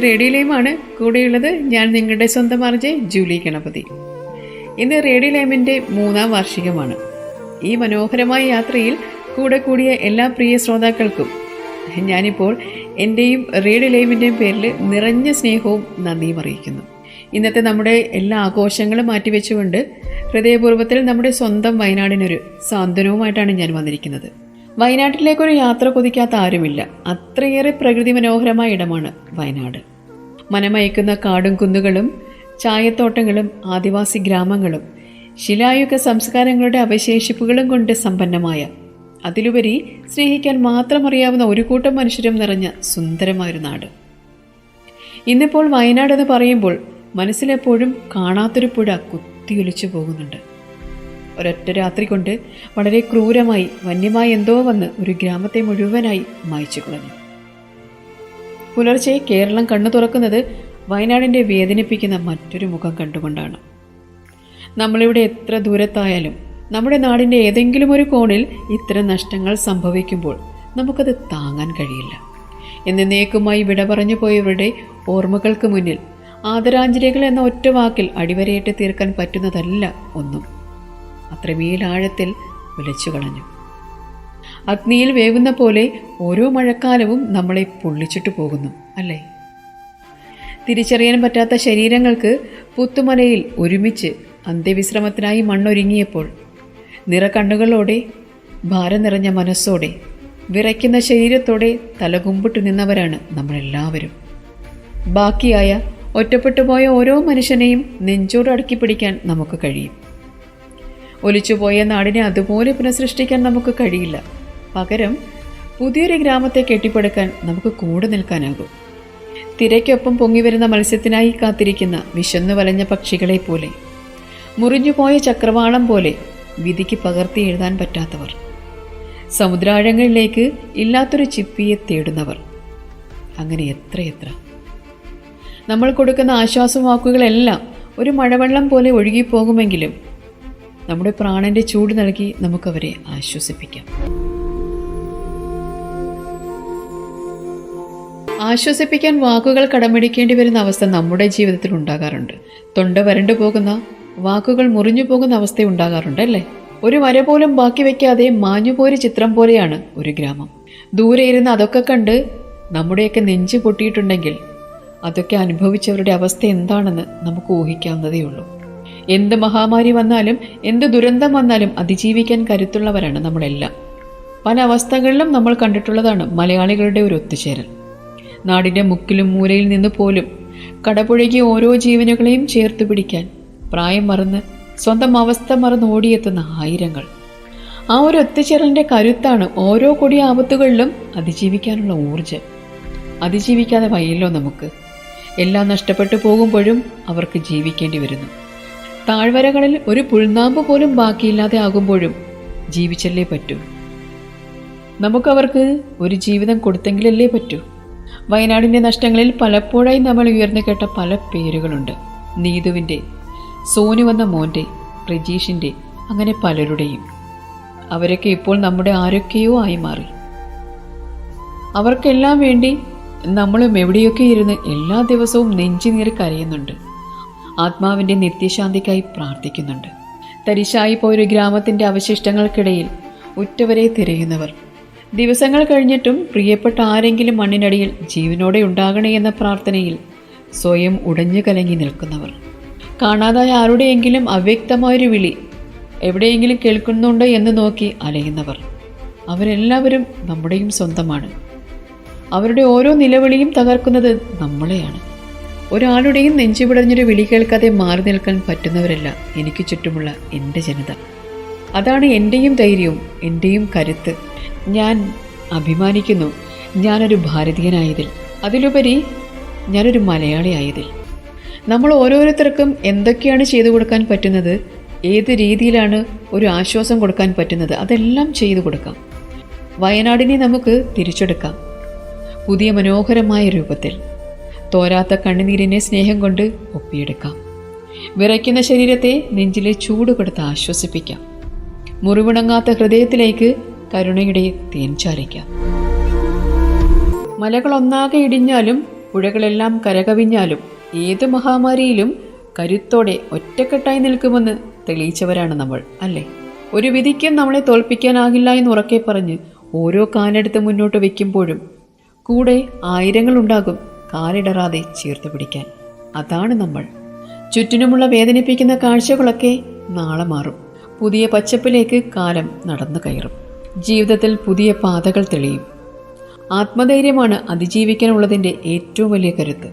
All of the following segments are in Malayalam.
ഇന്നത്തെ ലൈമാണ് കൂടെയുള്ളത് ഞാൻ നിങ്ങളുടെ സ്വന്തം ആർജെ ജൂലി ഗണപതി. ഇന്ന് റേഡിയോ ലൈമിന്റെ മൂന്നാം വാർഷികമാണ്. ഈ മനോഹരമായ യാത്രയിൽ കൂടെ കൂടിയ എല്ലാ പ്രിയ ശ്രോതാക്കൾക്കും ഞാനിപ്പോൾ എന്റെയും റേഡിയോ ലൈമിന്റെയും പേരിൽ നിറഞ്ഞ സ്നേഹവും നന്ദിയും അറിയിക്കുന്നു. ഇന്നത്തെ നമ്മുടെ എല്ലാ ആഘോഷങ്ങളും മാറ്റിവെച്ചുകൊണ്ട് ഹൃദയപൂർവത്തിൽ നമ്മുടെ സ്വന്തം വയനാടിനൊരു സാന്ത്വനവുമായിട്ടാണ് ഞാൻ വന്നിരിക്കുന്നത്. വയനാട്ടിലേക്കൊരു യാത്ര കൊതിക്കാത്ത ആരുമില്ല. അത്രയേറെ പ്രകൃതി മനോഹരമായ ഇടമാണ് വയനാട്. മനമയക്കുന്ന കാടും കുന്നുകളും ചായത്തോട്ടങ്ങളും ആദിവാസി ഗ്രാമങ്ങളും ശിലായുഗ സംസ്കാരങ്ങളുടെ അവശേഷിപ്പുകളും കൊണ്ട് സമ്പന്നമായ അതിലുപരി സ്നേഹിക്കാൻ മാത്രം അറിയാവുന്ന ഒരു കൂട്ടം മനുഷ്യരും നിറഞ്ഞ സുന്ദരമായൊരു നാട്. ഇന്നിപ്പോൾ വയനാട് എന്ന് പറയുമ്പോൾ മനസ്സിലെപ്പോഴും കാണാത്തൊരു പുഴ കുത്തിയൊലിച്ചു പോകുന്നുണ്ട്. ഒരൊറ്റ രാത്രി കൊണ്ട് വളരെ ക്രൂരമായി വന്യമായി എന്തോ വന്ന് ഒരു ഗ്രാമത്തെ മുഴുവനായി മായ്ച്ചു കളഞ്ഞു. പുലർച്ചെ കേരളം കണ്ണു തുറക്കുന്നത് വയനാടിന്റെ വേദനിപ്പിക്കുന്ന മറ്റൊരു മുഖം കണ്ടുകൊണ്ടാണ്. നമ്മളിവിടെ എത്ര ദൂരത്തായാലും നമ്മുടെ നാടിന്റെ ഏതെങ്കിലും ഒരു കോണിൽ ഇത്തരം നഷ്ടങ്ങൾ സംഭവിക്കുമ്പോൾ നമുക്കത് താങ്ങാൻ കഴിയില്ല. എന്നേക്കുമായി വിട പറഞ്ഞു പോയവരുടെ ഓർമ്മകൾക്ക് മുന്നിൽ ആദരാഞ്ജലികൾ എന്ന ഒറ്റ വാക്കിൽ അടിവരയിട്ട് തീർക്കാൻ പറ്റുന്നതല്ല ഒന്നും. അത്രമേൽ ആഴത്തിൽ വിളിച്ചു കളഞ്ഞു അഗ്നിയിൽ വേവുന്ന പോലെ ഓരോ മഴക്കാലവും നമ്മളെ പൊള്ളിച്ചിട്ട് പോകുന്നു അല്ലേ? തിരിച്ചറിയാൻ പറ്റാത്ത ശരീരങ്ങൾക്ക് പുത്തുമലയിൽ ഒരുമിച്ച് അന്ത്യവിശ്രമത്തിനായി മണ്ണൊരുങ്ങിയപ്പോൾ നിറകണ്ണുകളോടെ ഭാരം നിറഞ്ഞ മനസ്സോടെ വിറയ്ക്കുന്ന ശരീരത്തോടെ തലകുമ്പിട്ട് നിന്നവരാണ് നമ്മളെല്ലാവരും. ബാക്കിയായ ഒറ്റപ്പെട്ടുപോയ ഓരോ മനുഷ്യനെയും നെഞ്ചോട് അടക്കി പിടിക്കാൻ നമുക്ക് കഴിയും. ഒലിച്ചുപോയ നാടിനെ അതുപോലെ പുനഃസൃഷ്ടിക്കാൻ നമുക്ക് കഴിയില്ല. പകരം പുതിയൊരു ഗ്രാമത്തെ കെട്ടിപ്പടുക്കാൻ നമുക്ക് കൂടെ നിൽക്കാനാകും. തിരയ്ക്കൊപ്പം പൊങ്ങിവരുന്ന മത്സ്യത്തിനായി കാത്തിരിക്കുന്ന വിശന്നു വലഞ്ഞ പക്ഷികളെ പോലെ മുറിഞ്ഞുപോയ ചക്രവാളം പോലെ വിധിക്ക് പകർത്തി എഴുതാൻ പറ്റാത്തവർ സമുദ്രാഴങ്ങളിലേക്ക് ഇല്ലാത്തൊരു ചിപ്പിയെ തേടുന്നവർ. അങ്ങനെ എത്രയെത്ര നമ്മൾ കൊടുക്കുന്ന ആശ്വാസവാക്കുകളെല്ലാം ഒരു മഴവെള്ളം പോലെ ഒഴുകിപ്പോകുമെങ്കിലും നമ്മുടെ പ്രാണന്റെ ചൂട് നൽകി നമുക്കവരെ ആശ്വസിപ്പിക്കാം. ആശ്വസിപ്പിക്കാൻ വാക്കുകൾ കടമെടുക്കേണ്ടി വരുന്ന അവസ്ഥ നമ്മുടെ ജീവിതത്തിൽ ഉണ്ടാകാറുണ്ട്. തൊണ്ട വരണ്ടു പോകുന്ന വാക്കുകൾ മുറിഞ്ഞു പോകുന്ന അവസ്ഥ ഉണ്ടാകാറുണ്ട് അല്ലേ? ഒരു വര പോലും ബാക്കി വെക്കാതെ മാഞ്ഞുപോരി ചിത്രം പോലെയാണ് ഒരു ഗ്രാമം. ദൂരെ ഇരുന്ന് അതൊക്കെ കണ്ട് നമ്മുടെയൊക്കെ നെഞ്ച് പൊട്ടിയിട്ടുണ്ടെങ്കിൽ അതൊക്കെ അനുഭവിച്ചവരുടെ അവസ്ഥ എന്താണെന്ന് നമുക്ക് ഊഹിക്കാവുന്നതേ ഉള്ളൂ. എന്ത് മഹാമാരി വന്നാലും എന്ത് ദുരന്തം വന്നാലും അതിജീവിക്കാൻ കരുത്തുള്ളവരാണ് നമ്മളെല്ലാം. പല അവസ്ഥകളിലും നമ്മൾ കണ്ടിട്ടുള്ളതാണ് മലയാളികളുടെ ഒരു ഒത്തുചേരൽ. നാടിന്റെ മുക്കിലും മൂലയിൽ നിന്ന് പോലും കടപുഴകി ഓരോ ജീവനുകളെയും ചേർത്ത് പിടിക്കാൻ പ്രായം മറന്ന് സ്വന്തം അവസ്ഥ മറന്ന് ഓടിയെത്തുന്ന ആയിരങ്ങൾ. ആ ഒരു ഒത്തുചേരലിന്റെ കരുത്താണ് ഓരോ കൊടിയ ആപത്തുകളിലും അതിജീവിക്കാനുള്ള ഊർജം അതിജീവിക്കാതെ വയ്യല്ലോ നമുക്ക്. എല്ലാം നഷ്ടപ്പെട്ടു പോകുമ്പോഴും അവർക്ക് ജീവിക്കേണ്ടി വരുന്നു. താഴ്വരകളിൽ ഒരു പുൽനാമ്പ് പോലും ബാക്കിയില്ലാതെ ആകുമ്പോഴും ജീവിച്ചല്ലേ പറ്റൂ? നമുക്കവർക്ക് ഒരു ജീവിതം കൊടുത്തെങ്കിലല്ലേ പറ്റൂ? വയനാടിന്റെ നഷ്ടങ്ങളിൽ പലപ്പോഴായി നമ്മൾ ഉയർന്നു കേട്ട പല പേരുകളുണ്ട്. നീതുവിന്റെ സോനു വന്ന മോന്റെ പ്രജീഷിന്റെ അങ്ങനെ പലരുടെയും. അവരൊക്കെ ഇപ്പോൾ നമ്മുടെ ആരൊക്കെയോ ആയി മാറി. അവർക്കെല്ലാം വേണ്ടി നമ്മളും എവിടെയൊക്കെ ഇരുന്ന് എല്ലാ ദിവസവും നെഞ്ചിനീർ കരയുന്നുണ്ട്. ആത്മാവിന്റെ നിത്യശാന്തിക്കായി പ്രാർത്ഥിക്കുന്നുണ്ട്. തരിശായി പോയൊരു ഗ്രാമത്തിന്റെ അവശിഷ്ടങ്ങൾക്കിടയിൽ ഉറ്റവരെ തിരയുന്നവർ. ദിവസങ്ങൾ കഴിഞ്ഞിട്ടും പ്രിയപ്പെട്ട ആരെങ്കിലും മണ്ണിനടിയിൽ ജീവനോടെ ഉണ്ടാകണേ എന്ന പ്രാർത്ഥനയിൽ സ്വയം ഉടഞ്ഞു കലങ്ങി നിൽക്കുന്നവർ. കാണാതായ ആരുടെയെങ്കിലും അവ്യക്തമായൊരു വിളി എവിടെയെങ്കിലും കേൾക്കുന്നുണ്ടോ എന്ന് നോക്കി അലയുന്നവർ. അവരെല്ലാവരും നമ്മുടെയും സ്വന്തമാണ്. അവരുടെ ഓരോ നിലവിളിയും തകർക്കുന്നത് നമ്മളെയാണ്. ഒരാളുടെയും നെഞ്ചുപിടഞ്ഞൊരു വിളി കേൾക്കാതെ മാറി നിൽക്കാൻ പറ്റുന്നവരല്ല എനിക്ക് ചുറ്റുമുള്ള എന്റെ ജനത. അതാണ് എന്റെയും ധൈര്യവും എന്റെയും കരുത്ത്. ഞാൻ അഭിമാനിക്കുന്നു. ഞാനൊരു ഭാരതീയനായതിൽ. അതിലുപരി ഞാനൊരു മലയാളിയായതിൽ. നമ്മൾ ഓരോരുത്തർക്കും എന്തൊക്കെയാണ് ചെയ്തു കൊടുക്കാൻ പറ്റുന്നത്? ഏത് രീതിയിലാണ് ഒരു ആശ്വാസം കൊടുക്കാൻ പറ്റുന്നത്? അതെല്ലാം ചെയ്തു കൊടുക്കാം. വയനാടിനെ നമുക്ക് തിരിച്ചെടുക്കാം. പുതിയ മനോഹരമായ രൂപത്തിൽ. തോരാത്ത കണ്ണുനീരിനെ സ്നേഹം കൊണ്ട് ഒപ്പിയെടുക്കാം. വിറയ്ക്കുന്ന ശരീരത്തെ നെഞ്ചിലെ ചൂട് കൊടുത്ത് ആശ്വസിപ്പിക്കാം. മുറിവിണങ്ങാത്ത ഹൃദയത്തിലേക്ക് കരുണയുടെ തേൻ ചാലിക്കാം മലകളൊന്നാകെ ഇടിഞ്ഞാലും പുഴകളെല്ലാം കരകവിഞ്ഞാലും ഏത് മഹാമാരിയിലും കരുത്തോടെ ഒറ്റക്കെട്ടായി നിൽക്കുമെന്ന് തെളിയിച്ചവരാണ് നമ്മൾ അല്ലേ? ഒരു വിധിക്കും നമ്മളെ തോൽപ്പിക്കാനാകില്ല എന്ന് ഉറക്കെ പറഞ്ഞ് ഓരോ കാലെടുത്ത് മുന്നോട്ട് വയ്ക്കുമ്പോഴും കൂടെ ആയിരങ്ങളുണ്ടാകും കാലിടറാതെ ചേർത്ത് പിടിക്കാൻ. അതാണ് നമ്മൾ. ചുറ്റിനുമുള്ള വേദനിപ്പിക്കുന്ന കാഴ്ചകളൊക്കെ നാളെ മാറും. പുതിയ പച്ചപ്പിലേക്ക് കാലം നടന്നു കയറും. ജീവിതത്തിൽ പുതിയ പാതകൾ തെളിയും. ആത്മധൈര്യമാണ് അതിജീവിക്കാനുള്ളതിന്റെ ഏറ്റവും വലിയ കരുത്ത്.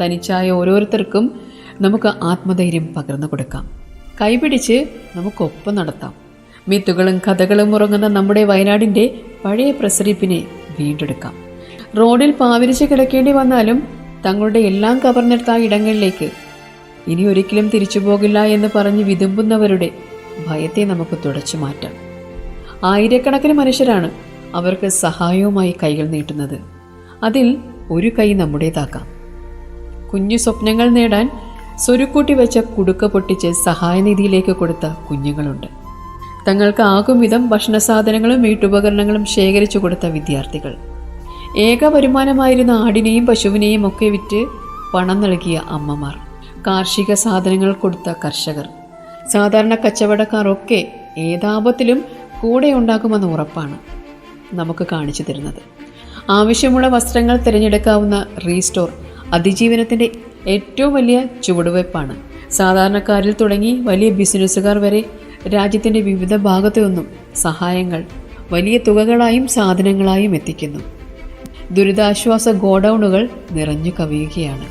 തനിച്ചായ ഓരോരുത്തർക്കും നമുക്ക് ആത്മധൈര്യം പകർന്നു കൊടുക്കാം. കൈപിടിച്ച് നമുക്കൊപ്പം നടത്താം. മിത്തുകളും കഥകളും ഉറങ്ങുന്ന നമ്മുടെ വയനാടിന്റെ പഴയ പ്രസരിപ്പിനെ വീണ്ടെടുക്കാം. റോഡിൽ പാവിരിച്ച് കിടക്കേണ്ടി വന്നാലും തങ്ങളുടെ എല്ലാം കവർന്നെടുത്ത ഇടങ്ങളിലേക്ക് ഇനി ഒരിക്കലും തിരിച്ചു പോകില്ല എന്ന് പറഞ്ഞ് വിതുമ്പുന്നവരുടെ ഭയത്തെ നമുക്ക് തുടച്ചു മാറ്റാം. ആയിരക്കണക്കിന് മനുഷ്യരാണ് അവർക്ക് സഹായവുമായി കൈകൾ നീട്ടുന്നത്. അതിൽ ഒരു കൈ നമ്മുടേതാക്കാം. കുഞ്ഞു സ്വപ്നങ്ങൾ നേടാൻ സ്വരുക്കൂട്ടി വെച്ച കുടുക്ക പൊട്ടിച്ച് സഹായനിധിയിലേക്ക് കൊടുത്ത കുഞ്ഞുങ്ങളുണ്ട്. തങ്ങൾക്ക് ആകും വിധം ഭക്ഷണ സാധനങ്ങളും വീട്ടുപകരണങ്ങളും ശേഖരിച്ചു കൊടുത്ത വിദ്യാർത്ഥികൾ. ഏക വരുമാനമായിരുന്ന ആടിനെയും പശുവിനെയും ഒക്കെ വിറ്റ് പണം നൽകിയ അമ്മമാർ. കാർഷിക സാധനങ്ങൾ കൊടുത്ത കർഷകർ. സാധാരണ കച്ചവടക്കാർ ഒക്കെ ഏതാപത്തിലും കൂടെ ഉണ്ടാകുമെന്ന് ഉറപ്പാണ് നമുക്ക് കാണിച്ചു തരുന്നത്. ആവശ്യമുള്ള വസ്ത്രങ്ങൾ തിരഞ്ഞെടുക്കാവുന്ന റീസ്റ്റോർ അതിജീവനത്തിന്റെ ഏറ്റവും വലിയ ചുവടുവയ്പ്പാണ് സാധാരണക്കാരിൽ തുടങ്ങി വലിയ ബിസിനസ്സുകാർ വരെ രാജ്യത്തിന്റെ വിവിധ ഭാഗത്തു നിന്നും സഹായങ്ങൾ വലിയ തുകകളായും സാധനങ്ങളായും എത്തിക്കുന്നു. ദുരിതാശ്വാസ ഗോഡൗണുകൾ നിറഞ്ഞു കവിയുകയാണ്.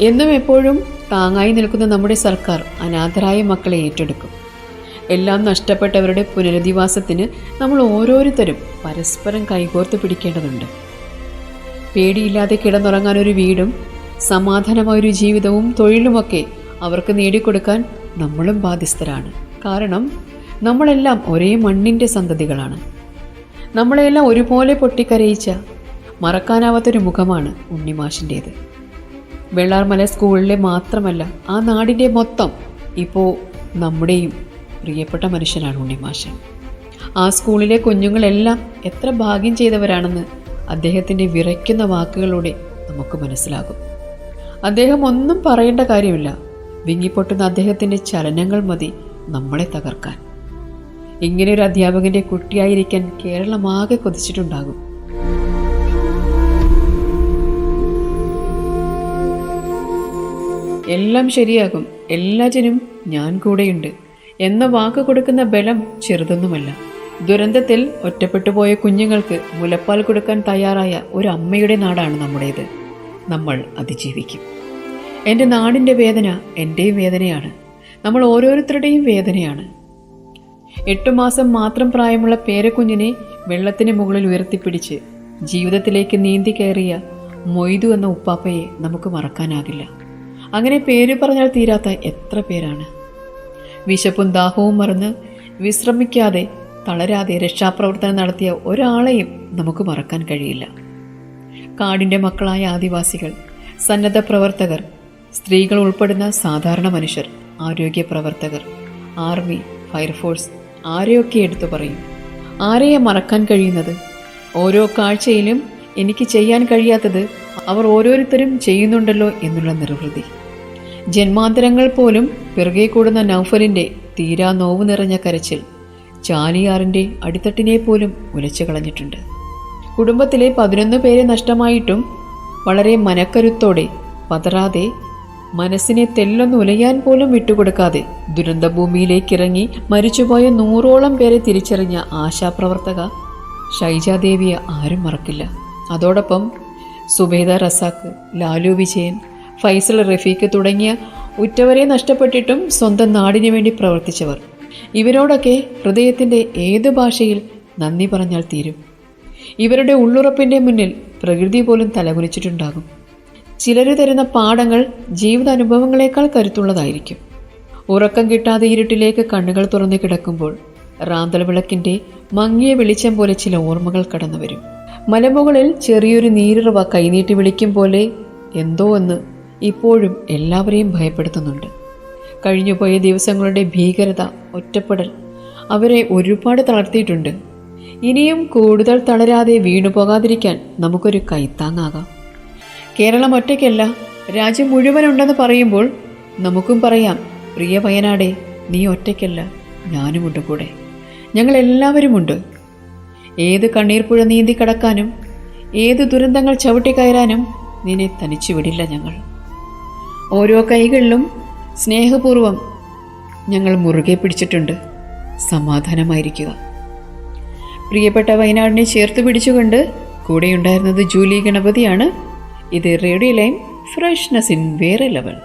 എന്നും എപ്പോഴും താങ്ങായി നിൽക്കുന്ന നമ്മുടെ സർക്കാർ അനാഥരായ മക്കളെ ഏറ്റെടുക്കും. എല്ലാം നഷ്ടപ്പെട്ടവരുടെ പുനരധിവാസത്തിന് നമ്മൾ ഓരോരുത്തരും പരസ്പരം കൈകോർത്ത് പിടിക്കേണ്ടതുണ്ട്. പേടിയില്ലാതെ കിടന്നുറങ്ങാൻ ഒരു വീടും സമാധാനമായൊരു ജീവിതവും തൊഴിലുമൊക്കെ അവർക്ക് നേടിക്കൊടുക്കാൻ നമ്മളും ബാധ്യസ്ഥരാണ്. കാരണം നമ്മളെല്ലാം ഒരേ മണ്ണിന്റെ സന്തതികളാണ്. നമ്മളെല്ലാം ഒരുപോലെ പൊട്ടിക്കരയിച്ച മറക്കാനാവാത്തൊരു മുഖമാണ് ഉണ്ണിമാഷിന്റേത് വെള്ളാർമല സ്കൂളിലെ മാത്രമല്ല ആ നാടിന്റെ മൊത്തം ഇപ്പോൾ നമ്മുടെയും പ്രിയപ്പെട്ട മനുഷ്യനാണ് ഉണ്ണിമാഷൻ. ആ സ്കൂളിലെ കുഞ്ഞുങ്ങളെല്ലാം എത്ര ഭാഗ്യം ചെയ്തവരാണെന്ന് അദ്ദേഹത്തിന്റെ വിറയ്ക്കുന്ന വാക്കുകളിലൂടെ നമുക്ക് മനസ്സിലാകും. അദ്ദേഹം ഒന്നും പറയേണ്ട കാര്യമില്ല. വിങ്ങിപ്പൊട്ടുന്ന അദ്ദേഹത്തിന്റെ ചലനങ്ങൾ മതി നമ്മളെ തകർക്കാൻ. ഇങ്ങനെ ഒരു അധ്യാപകന്റെ കുട്ടിയായിരിക്കാൻ കേരളമാകെ കൊതിച്ചിട്ടുണ്ടാകും. എല്ലാം ശരിയാകും. എല്ലാറ്റിനും ഞാൻ കൂടെയുണ്ട്. എന്ന വാക്ക് കൊടുക്കുന്ന ബലം ചെറുതൊന്നുമല്ല. ദുരന്തത്തിൽ ഒറ്റപ്പെട്ടു പോയ കുഞ്ഞുങ്ങൾക്ക് മുലപ്പാൽ കൊടുക്കാൻ തയ്യാറായ ഒരു അമ്മയുടെ നാടാണ് നമ്മുടേത്. നമ്മൾ അതിജീവിക്കും. എന്റെ നാടിന്റെ വേദന എന്റെയും വേദനയാണ്. നമ്മൾ ഓരോരുത്തരുടെയും വേദനയാണ്. എട്ടു മാസം മാത്രം പ്രായമുള്ള പേരക്കുഞ്ഞിനെ വെള്ളത്തിന് മുകളിൽ ഉയർത്തിപ്പിടിച്ച് ജീവിതത്തിലേക്ക് നീന്തി കയറിയ മൊയ്തു എന്ന ഉപ്പാപ്പയെ നമുക്ക് മറക്കാനാകില്ല. അങ്ങനെ പേര് പറഞ്ഞാൽ തീരാത്ത എത്ര പേരാണ്. വിശപ്പും ദാഹവും മറന്ന് വിശ്രമിക്കാതെ തളരാതെ രക്ഷാപ്രവർത്തനം നടത്തിയ ഒരാളെയും നമുക്ക് മറക്കാൻ കഴിയില്ല. കാടിന്റെ മക്കളായ ആദിവാസികൾ സന്നദ്ധ പ്രവർത്തകർ സ്ത്രീകൾ ഉൾപ്പെടുന്ന സാധാരണ മനുഷ്യർ ആരോഗ്യ പ്രവർത്തകർ ആർമി ഫയർഫോഴ്സ് ആരെയൊക്കെ എടുത്തു പറയും? ആരെയെ മറക്കാൻ കഴിയുന്നത്? ഓരോ കാഴ്ചയിലും എനിക്ക് ചെയ്യാൻ കഴിയാത്തത് അവർ ഓരോരുത്തരും ചെയ്യുന്നുണ്ടല്ലോ എന്നുള്ള നിർവൃതി. ജന്മാന്തരങ്ങൾ പോലും പിറകെ കൂടുന്ന നൗഫലിന്റെ തീരാ നോവ് നിറഞ്ഞ കരച്ചിൽ ചാലിയാറിന്റെ അടിത്തട്ടിനെ പോലും ഉലച്ചു കളഞ്ഞിട്ടുണ്ട്. കുടുംബത്തിലെ പതിനൊന്ന് പേരെ നഷ്ടമായിട്ടും വളരെ മനക്കരുത്തോടെ പതറാതെ മനസ്സിനെ തെല്ലൊന്ന് ഉലയാൻ പോലും വിട്ടുകൊടുക്കാതെ ദുരന്തഭൂമിയിലേക്കിറങ്ങി മരിച്ചുപോയ നൂറോളം പേരെ തിരിച്ചറിഞ്ഞ ആശാപ്രവർത്തക ഷൈജാദേവിയെ ആരും മറക്കില്ല. അതോടൊപ്പം സുബേദ റസാക്ക് ലാലു വിജയൻ ഫൈസൽ റഫീഖ് തുടങ്ങിയ ഉറ്റവരെ നഷ്ടപ്പെട്ടിട്ടും സ്വന്തം നാടിനു വേണ്ടി പ്രവർത്തിച്ചവർ. ഇവരോടൊക്കെ ഹൃദയത്തിന്റെ ഏത് ഭാഷയിൽ നന്ദി പറഞ്ഞാൽ തീരും. ഇവരുടെ ഉള്ളുറപ്പിന്റെ മുന്നിൽ പ്രകൃതി പോലും തലകുനിച്ചിട്ടുണ്ടാകും. ചിലർ തരുന്ന പാഠങ്ങൾ ജീവിതാനുഭവങ്ങളെക്കാൾ കരുത്തുള്ളതായിരിക്കും. ഉറക്കം കിട്ടാതെ ഇരുട്ടിലേക്ക് കണ്ണുകൾ തുറന്നു കിടക്കുമ്പോൾ റാന്തൽ വിളക്കിന്റെ മങ്ങിയ വെളിച്ചം പോലെ ചില ഓർമ്മകൾ കടന്നു വരും മലമുകളിൽ ചെറിയൊരു നീരിറവ കൈനീട്ടി വിളിക്കും പോലെ എന്തോ എന്ന് ഇപ്പോഴും എല്ലാവരെയും ഭയപ്പെടുത്തുന്നുണ്ട്. കഴിഞ്ഞുപോയ ദിവസങ്ങളുടെ ഭീകരത ഒറ്റപ്പെടൽ അവരെ ഒരുപാട് തളർത്തിയിട്ടുണ്ട്. ഇനിയും കൂടുതൽ തളരാതെ വീണുപോകാതിരിക്കാൻ നമുക്കൊരു കൈത്താങ്ങാകാം. കേരളം ഒറ്റയ്ക്കല്ല രാജ്യം മുഴുവനുണ്ടെന്ന് പറയുമ്പോൾ നമുക്കും പറയാം പ്രിയ വയനാടെ നീ ഒറ്റയ്ക്കല്ല ഞാനുമുണ്ട് കൂടെ. ഞങ്ങളെല്ലാവരുമുണ്ട് ഏത് കണ്ണീർപ്പുഴ പുഴ നീന്തി കടക്കാനും ഏത് ദുരന്തങ്ങൾ ചവിട്ടിക്കയറാനും നിന്നെ തനിച്ചു വിടില്ല ഞങ്ങൾ. ഓരോ കൈകളിലും സ്നേഹപൂർവം ഞങ്ങൾ മുറുകെ പിടിച്ചിട്ടുണ്ട്. സമാധാനമായിരിക്കുക. പ്രിയപ്പെട്ട വയനാടിനെ ചേർത്ത് പിടിച്ചുകൊണ്ട് കൂടെയുണ്ടായിരുന്നത് ജൂലി ഗണപതിയാണ്. ഇത് റേഡിയോ ലൈൻ ഫ്രഷ്നസ് ഇൻ വേറെ ലെവൽ